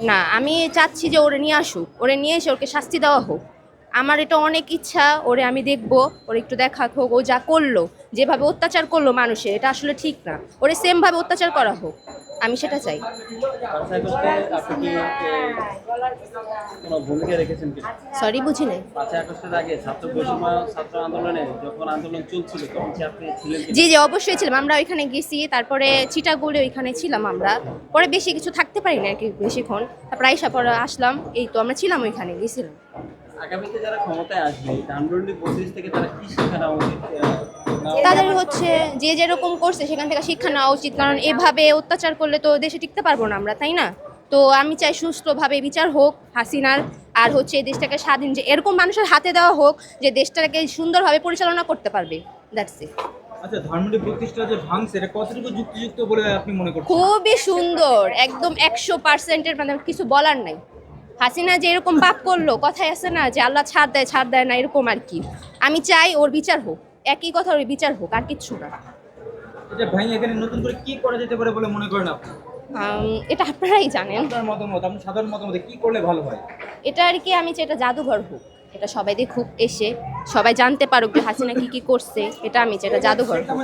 না আমি চাচ্ছি যে ওরে নিয়ে আসুক ওরে নিয়ে এসে ওকে শাস্তি দেওয়া হোক। আমার এটা অনেক ইচ্ছা, ওরে আমি দেখব, ওর একটু দেখা হোক, ও যা করল, যেভাবে অত্যাচার করল মানুষের, এটা আসলে ঠিক না। ওরে সেমভাবে অত্যাচার করা হোক, আমি সেটা চাই। সরি বুঝি নাই? জি জি, অবশ্যই ছিলাম, আমরা ওইখানে গেছি, তারপরে চিটাগুড়ে ওইখানে ছিলাম আমরা। পরে বেশি কিছু থাকতে পারি না আর কি বেশিক্ষণ, তারপরে আইসা পরে আসলাম, এই তো আমরা ছিলাম ওইখানে, গেছিলাম। আগামীতে যারা ক্ষমতায় আসবে ধানমন্ডি বত্রিশ থেকে তারা কি শিক্ষা নেওয়া উচিত? তাদের হচ্ছে যে যেরকম করছে সেখান থেকে শিক্ষা নেওয়া উচিত। কারণ এভাবে অত্যাচার করলে তো দেশে টিকতে পারব না আমরা তাই না? তো আমি চাই সুষ্ঠুভাবে বিচার হোক হাসিনার আর হচ্ছে এই দেশটাকে স্বাধীন যে এরকম মানুষের হাতে দেওয়া হোক যে দেশটাকে সুন্দরভাবে পরিচালনা করতে পারবে। দ্যাটস ইট আচ্ছা ধানমন্ডি প্রতিষ্ঠা যে ভাঙছে এটা কতটুকু যুক্তিযুক্ত বলে আপনি মনে করছেন? খুবই সুন্দর একদম একশো পার্সেন্টের মানে কিছু বলার নাই। হাসিনা যে এরকম পাপ করল কথাই আছে না যে আল্লাহ ছাড় দেয় ছাড় দেয় না এরকম আর কি। আমি চাই ওর বিচার হোক একই কথা ওর বিচার হোক আর কিচ্ছু না। এটা ভাই এখানে নতুন করে কি করা যেতে পারে বলে মনে করেন আপনি? এটা আপনারাই জানেন। আপনার মতামত আপনি সাধারণ মতামত কি করলে ভালো হয়? এটা আর কি আমি চাই এটা জাদুঘর হোক। এটা সবাই দেখুক এসে সবাই জানতে পারুক যে হাসিনা কি কি করছে এটা আমি চাই এটা জাদুঘর হোক।